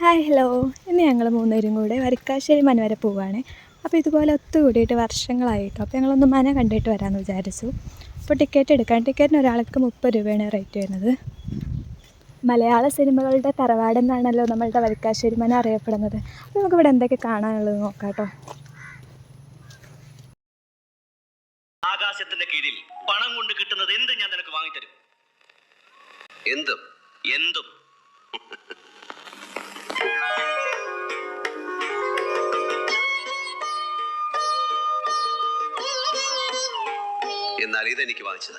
Hi hello ഇന്ന് ഞങ്ങൾ മൂന്നുപേരും കൂടെ വരിക്കാശ്ശേരി മന വരെ പോവുകയാണ് അപ്പോൾ ഇതുപോലെ ഒത്തുകൂടിയിട്ട് വർഷങ്ങളായിട്ടോ. അപ്പോൾ ഞങ്ങളൊന്ന് മന കണ്ടിട്ട് വരാമെന്ന് വിചാരിച്ചു. അപ്പോൾ ടിക്കറ്റ് എടുക്കാൻ ടിക്കറ്റിന് ഒരാൾക്ക് മുപ്പത് രൂപയാണ് റേറ്റ് വരുന്നത്. മലയാള സിനിമകളുടെ തറവാടെന്നാണല്ലോ നമ്മളുടെ വരിക്കാശ്ശേരി മന അറിയപ്പെടുന്നത്. അപ്പോൾ നമുക്കിവിടെ എന്തൊക്കെ കാണാനുള്ളത് നോക്കാം കേട്ടോ. ആകാശത്തിന്റെ കീഴിൽ പണം കൊണ്ട് കിട്ടുന്നത് എന്ത് ഞാൻ നിനക്ക് വാങ്ങിത്തരും. എന്തും? എന്തും. എന്നാൽ ഇതെനിക്ക് വാങ്ങിച്ചത്.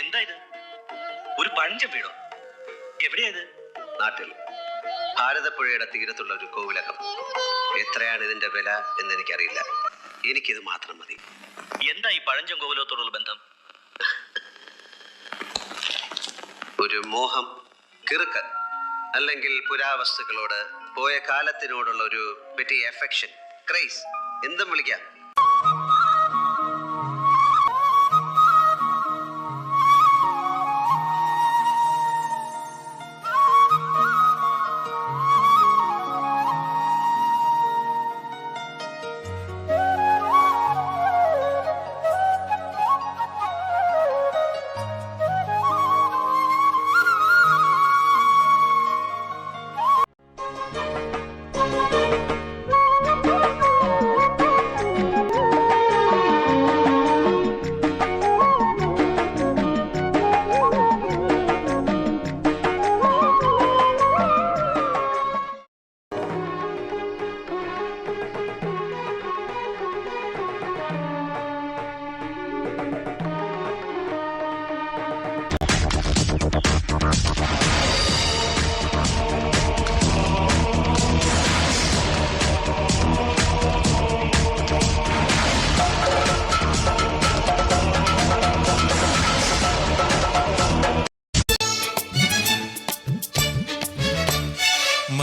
എന്താ ഇത്? ഒരു പഴഞ്ചൻ വീടോ? എവിടെയത് നാട്ടിൽ. ഭാരതപ്പുഴയുടെ തീരത്തുള്ള ഒരു കോവിലകം. എത്രയാണ് ഇതിന്റെ വില എന്ന് എനിക്കറിയില്ല എനിക്കിത് മാത്രം മതി. എന്താ ഈ പഴഞ്ചൻ കോവിലത്തോടുള്ള ബന്ധം? ഒരു മോഹം കിറുക്കൻ അല്ലെങ്കിൽ പുരാവസ്തുക്കളോട് പോയ കാലത്തിനോടുള്ള ഒരു പെറ്റി എഫെക്ഷൻ ക്രൈസ് എന്തും വിളിക്കാം.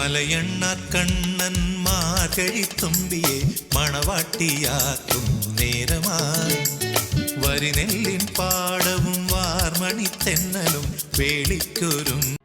മലയണ്ണ കണ്ണൻ മാർഗഴിത്തുമ്പിയെ മണവാട്ടിയാക്കും നേരമായി. വരിനെല്ലിൻ പാടവും വാർമണി തെന്നലും വേളിക്കൊരും